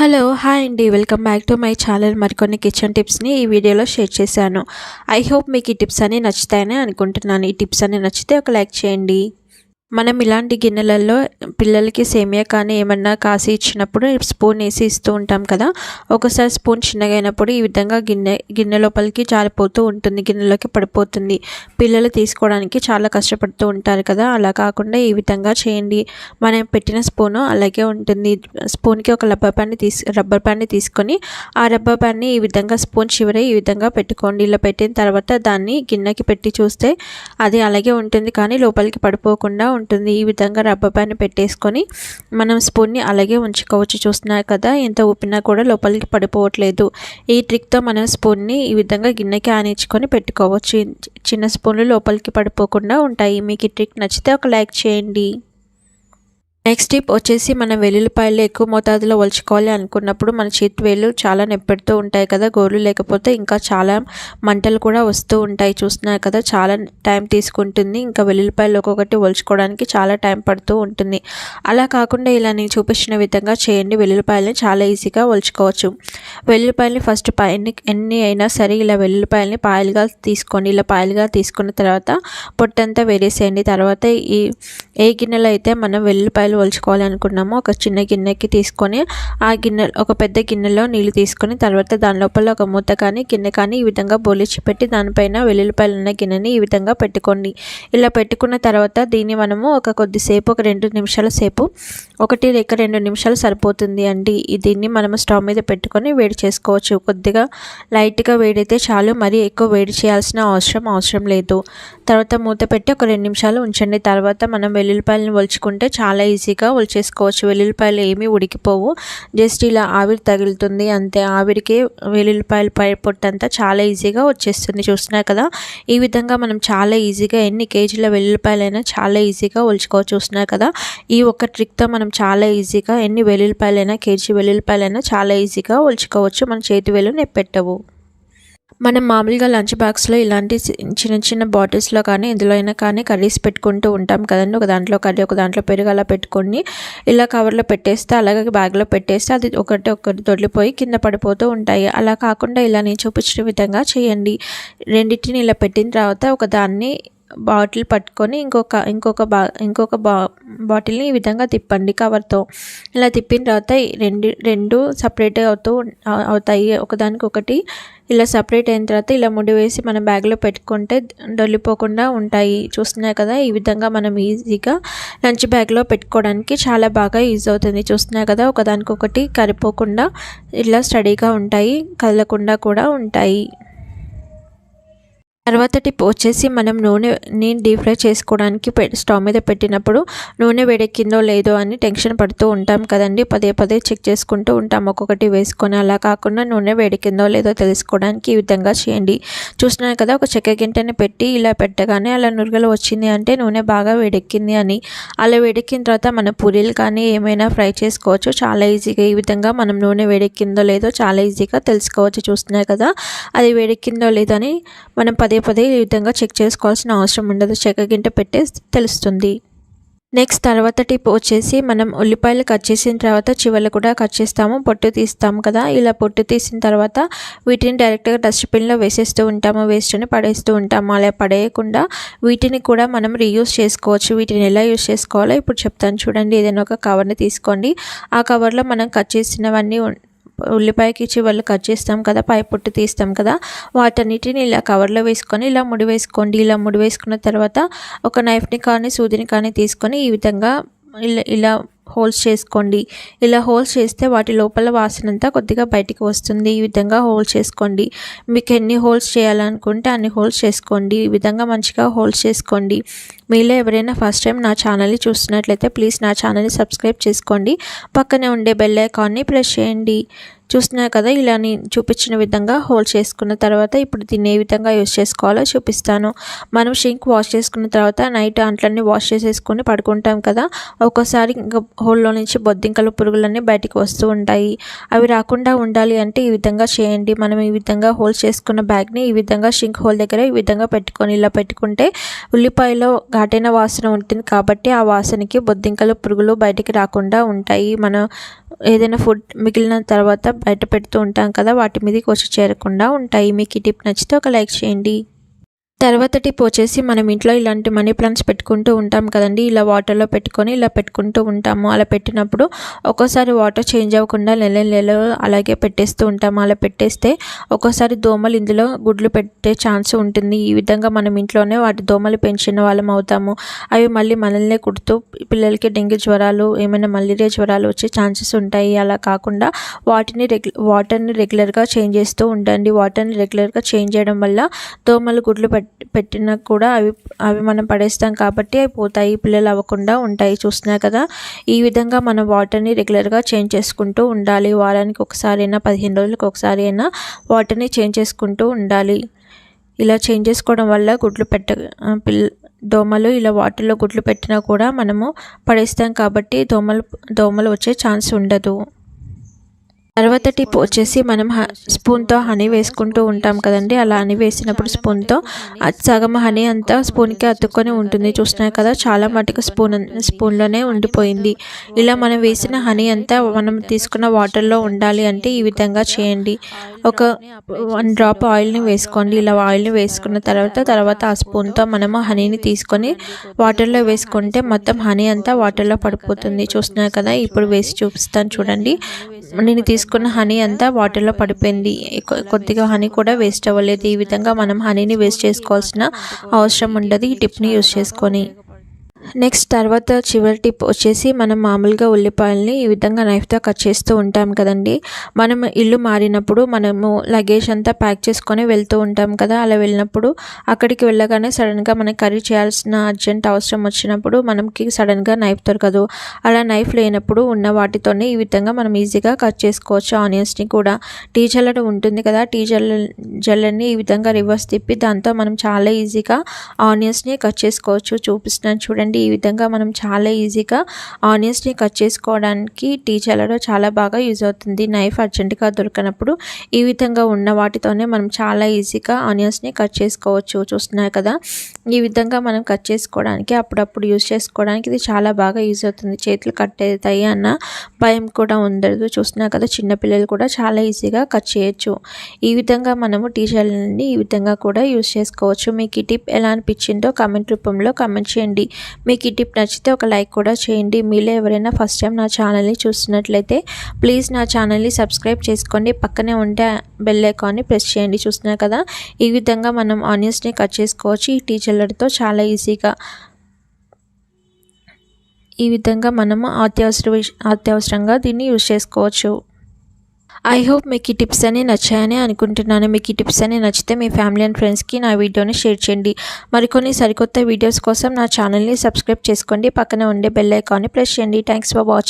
Hello hi అండి. Welcome back to my channel. మరికొన్ని kitchen టిప్స్ని ఈ వీడియోలో షేర్ చేశాను. ఐ హోప్ మీకు ఈ టిప్స్ అన్ని నచ్చుతాయని అనుకుంటున్నాను. ఈ టిప్స్ అన్ని నచ్చితే ఒక లైక్ చేయండి. మనం ఇలాంటి గిన్నెలలో పిల్లలకి సేమియా కానీ ఏమన్నా కాసి ఇచ్చినప్పుడు స్పూన్ వేసి ఇస్తూ ఉంటాం కదా ఒకసారి స్పూన్ చిన్నగా అయినప్పుడు ఈ విధంగా గిన్నె గిన్నె లోపలికి జారిపోతూ ఉంటుంది గిన్నెలోకి పడిపోతుంది. పిల్లలు తీసుకోవడానికి చాలా కష్టపడుతూ ఉంటారు కదా అలా కాకుండా ఈ విధంగా చేయండి. మనం పెట్టిన స్పూను అలాగే ఉంటుంది. స్పూన్కి ఒక రబ్బర్ ప్యాన్ని తీసు రబ్బర్ ప్యాన్ని తీసుకొని ఆ రబ్బర్ ప్యాన్ని ఈ విధంగా స్పూన్ చివరి ఈ విధంగా పెట్టుకోండి. ఇలా పెట్టిన తర్వాత దాన్ని గిన్నెకి పెట్టి చూస్తే అది అలాగే ఉంటుంది కానీ లోపలికి పడిపోకుండా ఉంటుంది. ఈ విధంగా రబ్బర్ బ్యాండ్ పెట్టేసుకొని మనం స్పూన్ని అలాగే ఉంచుకోవచ్చు. చూస్తున్నారు కదా ఎంత ఊపినా కూడా లోపలికి పడిపోవట్లేదు. ఈ ట్రిక్తో మనం స్పూన్ని ఈ విధంగా గిన్నెకి ఆనించుకొని పెట్టుకోవచ్చు. చిన్న స్పూన్లు లోపలికి పడిపోకుండా ఉంటాయి. మీకు ఈ ట్రిక్ నచ్చితే ఒక లైక్ చేయండి. నెక్స్ట్ టిప్ వచ్చేసి మనం వెల్లుల్లిపాయలు ఎక్కువ మోతాదులో ఒలుచుకోవాలి అనుకున్నప్పుడు మన చేతి వేళ్ళు చాలా నెప్పెడుతూ ఉంటాయి కదా గోర్లు లేకపోతే ఇంకా చాలా మంటలు కూడా వస్తూ ఉంటాయి. చూస్తున్నారు కదా చాలా టైం తీసుకుంటుంది. ఇంకా వెల్లుల్లిపాయలు ఒక్కొక్కటి ఒలుచుకోవడానికి చాలా టైం పడుతూ ఉంటుంది. అలా కాకుండా ఇలా నేను చూపించిన విధంగా చేయండి. వెల్లుల్లిపాయలని చాలా ఈజీగా ఒలుచుకోవచ్చు వెల్లుల్లిపాయలని ఫస్ట్ ఎన్ని ఎన్ని అయినా సరే ఇలా వెల్లుల్లిపాయలని పాయలుగా తీసుకోండి. ఇలా పాయలుగా తీసుకున్న తర్వాత పొట్టంతా వేరేసేయండి తర్వాత ఈ ఏ గిన్నెలో అయితే మనం వెల్లుల్లిపాయలు ఒలుచుకోవాలి అనుకున్నామో ఒక చిన్న గిన్నెకి తీసుకొని ఆ గిన్నె ఒక పెద్ద గిన్నెలో నీళ్ళు తీసుకొని తర్వాత దాని లోపల ఒక మూత కానీ గిన్నె కానీ ఈ విధంగా బోలిచ్చి పెట్టి దానిపైన వెల్లుల్లిపాయలు ఉన్న గిన్నెని ఈ విధంగా పెట్టుకోండి. ఇలా పెట్టుకున్న తర్వాత దీన్ని మనము ఒక కొద్దిసేపు ఒక రెండు నిమిషాల సేపు ఒకటి లేక రెండు నిమిషాలు సరిపోతుంది అండి. దీన్ని మనము స్టవ్ మీద పెట్టుకొని వేడి చేసుకోవచ్చు. కొద్దిగా లైట్గా వేడైతే చాలు మరీ ఎక్కువ వేడి చేయాల్సిన అవసరం అవసరం లేదు. తర్వాత మూత పెట్టి ఒక రెండు నిమిషాలు ఉంచండి. తర్వాత మనం వెల్లుల్లిపాయలను ఒలుచుకుంటే చాలా ఈజీ ఈజీగా ఒలిచేసుకోవచ్చు వెల్లుల్లిపాయలు ఏమీ ఉడికిపోవు. జస్ట్ ఇలా ఆవిరి తగులుతుంది. అంతే. ఆవిరికి వెల్లుల్లిపాయల పై పొట్టంతా చాలా ఈజీగా వచ్చేస్తుంది. చూస్తున్నారు కదా? ఈ విధంగా మనం చాలా ఈజీగా ఎన్ని కేజీల వెల్లుల్లిపాయలైనా చాలా ఈజీగా ఒలుచుకోవచ్చు. చూస్తున్నారు కదా? ఈ ఒక్క ట్రిక్తో మనం చాలా ఈజీగా ఎన్ని వెల్లుల్లిపాయలైనా కేజీ వెల్లుల్లిపాయలైనా చాలా ఈజీగా ఒలుచుకోవచ్చు. మన చేతి వేలు నెప్పెట్టవు. మనం మామూలుగా లంచ్ బాక్స్లో ఇలాంటి చిన్న చిన్న బాటిల్స్లో కానీ ఇందులో అయినా కానీ కర్రీస్ పెట్టుకుంటూ ఉంటాం కదండి. ఒక దాంట్లో కర్రీ ఒక దాంట్లో పెరుగు అలా పెట్టుకొని ఇలా కవర్లో పెట్టేస్తే అలాగే బ్యాగ్లో పెట్టేస్తే అది ఒకటి ఒకటి దొడ్లిపోయి కింద పడిపోతూ ఉంటాయి. అలా కాకుండా ఇలా నేను చూపించిన విధంగా చేయండి. రెండింటిని ఇలా పెట్టిన తర్వాత ఒక దాన్ని బాటిల్ పట్టుకొని ఇంకొక ఇంకొక బా ఇంకొక బా బాటిల్ని ఈ విధంగా తిప్పండి కవర్తో. ఇలా తిప్పిన తర్వాత రెండు రెండు సపరేట్ అవుతూ అవుతాయి. ఒకదానికి ఒకటి ఇలా సపరేట్ అయిన తర్వాత ఇలా ముడి వేసి మన బ్యాగ్లో పెట్టుకుంటే డొల్లిపోకుండా ఉంటాయి. చూస్తున్నాయి కదా ఈ విధంగా మనం ఈజీగా లంచ్ బ్యాగ్లో పెట్టుకోవడానికి చాలా బాగా యూజ్ అవుతుంది. చూస్తున్నాయి కదా ఒకదానికొకటి కరిపోకుండా ఇలా స్టడీగా ఉంటాయి కదలకుండా కూడా ఉంటాయి. తర్వాత టిప్ వచ్చేసి మనం నూనె నేను డీప్ ఫ్రై చేసుకోవడానికి స్టవ్ మీద పెట్టినప్పుడు నూనె వేడెక్కిందో లేదో అని టెన్షన్ పడుతూ ఉంటాం కదండి. పదే పదే చెక్ చేసుకుంటూ ఉంటాం. ఒక్కొక్కటి వేసుకొని అలా కాకుండా నూనె వేడెక్కిందో లేదో తెలుసుకోవడానికి ఈ విధంగా చేయండి. చూస్తున్నాను కదా ఒక చెక్క గింటని పెట్టి ఇలా పెట్టగానే అలా నురగలు వచ్చింది అంటే నూనె బాగా వేడెక్కింది అని. అలా వేడెక్కిన తర్వాత మన పూరీలు కానీ ఏమైనా ఫ్రై చేసుకోవచ్చు. చాలా ఈజీగా ఈ విధంగా మనం నూనె వేడెక్కిందో లేదో చాలా ఈజీగా తెలుసుకోవచ్చు. చూస్తున్నాయి కదా అది వేడెక్కిందో లేదో అని మనం పదే పదే ఈ విధంగా చెక్ చేసుకోవాల్సిన అవసరం ఉండదు. చెక్క గింట పెట్టే తెలుస్తుంది. నెక్స్ట్ తర్వాత టిప్ వచ్చేసి మనం ఉల్లిపాయలు కట్ చేసిన తర్వాత చివరిలో కూడా కట్ చేస్తాము. పొట్టు తీస్తాము కదా. ఇలా పొట్టు తీసిన తర్వాత వీటిని డైరెక్ట్గా డస్ట్బిన్లో వేసేస్తూ ఉంటాము. వేస్ట్ని పడేస్తూ ఉంటాము. అలా పడేయకుండా వీటిని కూడా మనం రీయూస్ చేసుకోవచ్చు. వీటిని ఎలా యూస్ చేసుకోవాలో ఇప్పుడు చెప్తాను చూడండి. ఏదైనా ఒక కవర్ని తీసుకోండి. ఆ కవర్లో మనం కట్ చేసినవన్నీ ఉల్లిపాయకి చివర్లు కట్ చేస్తాం కదా పై పొట్టు తీస్తాం కదా వాటన్నిటిని ఇలా కవర్లో వేసుకొని ఇలా ముడి వేసుకోండి. ఇలా ముడి వేసుకున్న తర్వాత ఒక నైఫ్ని కానీ సూదిని కానీ తీసుకొని ఈ విధంగా ఇలా ఇలా హోల్స్ చేసుకోండి. ఇలా హోల్స్ చేస్తే వాటి లోపల వాసన అంతా కొద్దిగా బయటికి వస్తుంది. ఈ విధంగా హోల్స్ చేసుకోండి. మీకు ఎన్ని హోల్స్ చేయాలనుకుంటే అన్ని హోల్స్ చేసుకోండి. ఈ విధంగా మంచిగా హోల్స్ చేసుకోండి. మీలో ఎవరైనా ఫస్ట్ టైం నా ఛానల్ని చూస్తున్నట్లయితే ప్లీజ్ నా ఛానల్ని సబ్స్క్రైబ్ చేసుకోండి. పక్కనే ఉండే బెల్ ఐకాన్ని ప్రెస్ చేయండి. చూస్తున్నారు కదా ఇలా నేను చూపించిన విధంగా హోల్డ్ చేసుకున్న తర్వాత ఇప్పుడు దీన్ని ఏ విధంగా యూస్ చేసుకోవాలో చూపిస్తాను. మనం షింక్ వాష్ చేసుకున్న తర్వాత నైట్ అంట్లన్నీ వాష్ చేసేసుకొని పడుకుంటాం కదా ఒక్కోసారి ఇంకా హోల్లో నుంచి బొద్దింకలు పురుగులన్నీ బయటికి వస్తూ ఉంటాయి. అవి రాకుండా ఉండాలి అంటే ఈ విధంగా చేయండి. మనం ఈ విధంగా హోల్ చేసుకున్న బ్యాగ్ని ఈ విధంగా షింక్ హోల్ దగ్గర ఈ విధంగా పెట్టుకొని ఇలా పెట్టుకుంటే ఉల్లిపాయలో ఘాటైన వాసన ఉంటుంది కాబట్టి ఆ వాసనకి బొద్దింకలు పురుగులు బయటికి రాకుండా ఉంటాయి. మనం ఏదైనా ఫుడ్ మిగిలిన తర్వాత బయట పెడుతూ ఉంటాం కదా వాటి మీదకి వచ్చి చేరకుండా ఉంటాయి. మీకు ఈ టిప్ నచ్చితే ఒక లైక్ చేయండి. తర్వాత టిప్ వచ్చేసి మనం ఇంట్లో ఇలాంటి మనీ ప్లాంట్స్ పెట్టుకుంటూ ఉంటాం కదండి. ఇలా వాటర్లో పెట్టుకొని ఇలా పెట్టుకుంటూ ఉంటాము. అలా పెట్టినప్పుడు ఒక్కోసారి వాటర్ చేంజ్ అవ్వకుండా నెల నెల అలాగే పెట్టేస్తూ ఉంటాము. అలా పెట్టేస్తే ఒక్కోసారి దోమలు ఇందులో గుడ్లు పెట్టే ఛాన్స్ ఉంటుంది. ఈ విధంగా మనం ఇంట్లోనే వాటి దోమలు పెంచిన వాళ్ళం అవుతాము. అవి మళ్ళీ మనల్నే కుడుతూ పిల్లలకి డెంగ్యూ జ్వరాలు ఏమైనా మలేరియా జ్వరాలు వచ్చే ఛాన్సెస్ ఉంటాయి. అలా కాకుండా వాటిని రెగ్యు వాటర్ని రెగ్యులర్గా చేంజ్ చేస్తూ ఉండండి. వాటర్ని రెగ్యులర్గా చేంజ్ చేయడం వల్ల దోమలు గుడ్లు పెట్ పెట్టినా కూడా అవి అవి మనం పడేస్తాం కాబట్టి అవి పోతాయి పిల్లలు అవ్వకుండా ఉంటాయి చూస్తున్నారు కదా. ఈ విధంగా మనం వాటర్ని రెగ్యులర్గా చేంజ్ చేసుకుంటూ ఉండాలి. వారానికి ఒకసారి అయినా పదిహేను రోజులకు ఒకసారి అయినా వాటర్ని చేంజ్ చేసుకుంటూ ఉండాలి. ఇలా చేంజ్ చేసుకోవడం వల్ల గుడ్లు పెట్ట పిల్ల దోమలు ఇలా వాటర్లో గుడ్లు పెట్టినా కూడా మనము పడేస్తాం కాబట్టి దోమలు దోమలు వచ్చే ఛాన్స్ ఉండదు. తర్వాత టిప్ వచ్చేసి మనం స్పూన్తో హనీ వేసుకుంటూ ఉంటాం కదండి. అలా హనీ వేసినప్పుడు స్పూన్తో సగం హనీ అంతా స్పూన్కి అతుక్కొని ఉంటుంది. చూస్తున్నాయి కదా చాలా మటుకు స్పూన్ స్పూన్లోనే ఉండిపోయింది. ఇలా మనం వేసిన హనీ అంతా మనం తీసుకున్న వాటర్లో ఉండాలి అంటే ఈ విధంగా చేయండి. ఒక వన్ డ్రాప్ ఆయిల్ని వేసుకోండి. ఇలా ఆయిల్ని వేసుకున్న తర్వాత తర్వాత ఆ స్పూన్తో మనము హనీని తీసుకొని వాటర్లో వేసుకుంటే మొత్తం హనీ అంతా వాటర్లో పడిపోతుంది. చూస్తున్నారు కదా ఇప్పుడు వేసి చూపిస్తాను చూడండి. నేను తీసుకున్న హనీ అంతా వాటర్లో పడిపోయింది. కొద్దిగా హనీ కూడా వేస్ట్ అవ్వలేదు. ఈ విధంగా మనం హనీని వేస్ట్ చేసుకోవాల్సిన అవసరం ఉండదు. ఈ టిప్ని యూస్ చేసుకొని. నెక్స్ట్ తర్వాత చివరి టిప్ వచ్చేసి మనం మామూలుగా ఉల్లిపాయల్ని ఈ విధంగా నైఫ్తో కట్ చేస్తూ ఉంటాం కదండి. మనం ఇల్లు మారినప్పుడు మనము లగేజ్ అంతా ప్యాక్ చేసుకొని వెళ్తూ ఉంటాం కదా. అలా వెళ్ళినప్పుడు అక్కడికి వెళ్ళగానే సడన్గా మనకి కర్రీ చేయాల్సిన అర్జెంట్ అవసరం వచ్చినప్పుడు మనకి సడన్గా నైఫ్ దొరకదు. అలా నైఫ్ లేనప్పుడు ఉన్న వాటితోనే ఈ విధంగా మనం ఈజీగా కట్ చేసుకోవచ్చు. ఆనియన్స్ని కూడా. టీ జల్లడం ఉంటుంది కదా. టీ జల్ల జల్లని ఈ విధంగా రివర్స్ తిప్పి దాంతో మనం చాలా ఈజీగా ఆనియన్స్ని కట్ చేసుకోవచ్చు. చూపిస్తున్నాను చూడండి. ఈ విధంగా మనం చాలా ఈజీగా ఆనియన్స్ని కట్ చేసుకోవడానికి టీ చల్లడం చాలా బాగా యూజ్ అవుతుంది. నైఫ్ అర్జెంటుగా దొరకనప్పుడు ఈ విధంగా ఉన్న వాటితోనే మనం చాలా ఈజీగా ఆనియన్స్ని కట్ చేసుకోవచ్చు. చూస్తున్నారు కదా? ఈ విధంగా మనం కట్ చేసుకోవడానికి అప్పుడప్పుడు యూజ్ చేసుకోవడానికి ఇది చాలా బాగా యూజ్ అవుతుంది. చేతులు కట్ అవుతాయి అన్న భయం కూడా ఉండదు. చూస్తున్నారు కదా? చిన్నపిల్లలు కూడా చాలా ఈజీగా కట్ చేయొచ్చు. ఈ విధంగా మనము టీ చల్లని ఈ విధంగా కూడా యూజ్ చేసుకోవచ్చు. మీకు ఈ టిప్ ఎలా అనిపించిందో కామెంట్ రూపంలో కామెంట్ చేయండి. మీకు ఈ టిప్ నచ్చితే ఒక లైక్ కూడా చేయండి. మీలో ఎవరైనా ఫస్ట్ టైం నా ఛానల్ని చూస్తున్నట్లయితే ప్లీజ్ నా ఛానల్ని సబ్స్క్రైబ్ చేసుకోండి. పక్కనే ఉంటే బెల్ ఐకాన్ని ప్రెస్ చేయండి. చూస్తున్నారు కదా? ఈ విధంగా మనం ఆనియన్స్ని కట్ చేసుకోవచ్చు. ఈ టీ చాలా ఈజీగా ఈ విధంగా మనము అత్యవసర అత్యవసరంగా దీన్ని యూజ్ చేసుకోవచ్చు. ఐ హోప్ మీకు ఈ టిప్స్ అని నచ్చాయని అనుకుంటున్నాను. మీకు ఈ టిప్స్ అని నచ్చితే మీ ఫ్యామిలీ అండ్ ఫ్రెండ్స్కి నా వీడియోని షేర్ చేయండి. మరికొన్ని సరికొత్త వీడియోస్ కోసం నా ఛానల్ని సబ్స్క్రైబ్ చేసుకోండి. పక్కన ఉండే బెల్ ఐకాన్ని ప్రెస్ చేయండి. Thanks for watching